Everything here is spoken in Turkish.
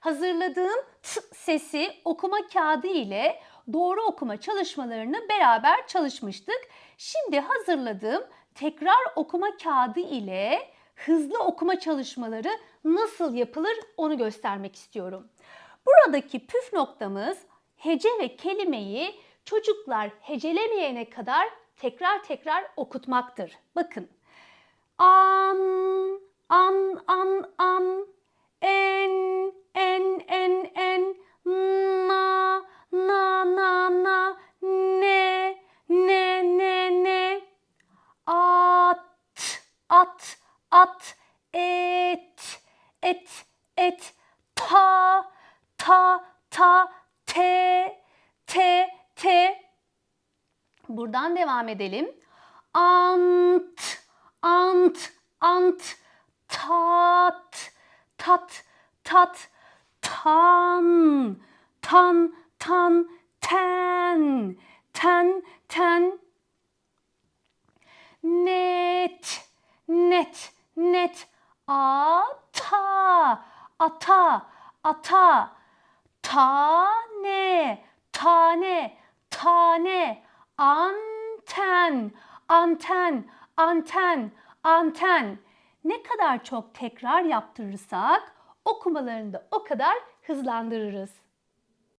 hazırladığım t sesi okuma kağıdı ile doğru okuma çalışmalarını beraber çalışmıştık. Şimdi hazırladığım tekrar okuma kağıdı ile hızlı okuma çalışmaları nasıl yapılır onu göstermek istiyorum. Buradaki püf noktamız hece ve kelimeyi çocuklar hecelemeyene kadar tekrar tekrar okutmaktır. Bakın. An, at, at, et, et, et, ta, ta, ta, te, te, te. Buradan devam edelim. Ant, ant, ant, tat, tat, tat, tan, tan, tan, ten, ten, ten. Net, net, net, ata, ata, ata, tane, tane, tane, anten, anten, anten, anten. Ne kadar çok tekrar yaptırırsak okumalarını da o kadar hızlandırırız.